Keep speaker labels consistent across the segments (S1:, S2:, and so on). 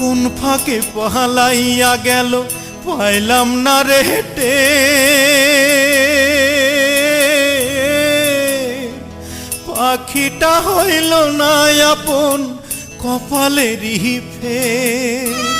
S1: কোন ফাঁকে পহালাইয়া গেল? পাইলাম না রে হেটে। পাখিটা হইল না আপন কপালেরই ফের।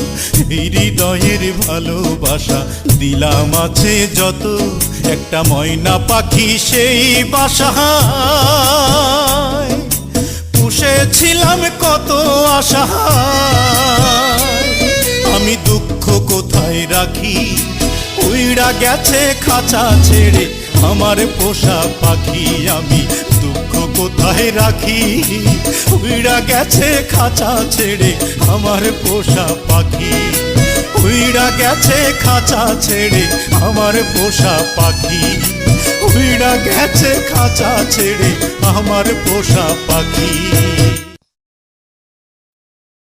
S1: হৃদয়ের ভালোবাসা দিলাম আছে যত, একটা ময়না পাখি সেই বাসা পুষেছিলাম কত আশা। আমি দুঃখ কোথায় রাখি? উইড়া গেছে খাঁচা ছেড়ে, আমার পোষা পাখি আমি দুঃখ কোথায় রাখি? উইড়া গেছে খাঁচা ছেড়ে আমার পোষা পাখি। উইড়া গেছে খাঁচা ছেড়ে আমার পোষা পাখি। উইড়া গেছে খাঁচা ছেড়ে আমার পোষা পাখি।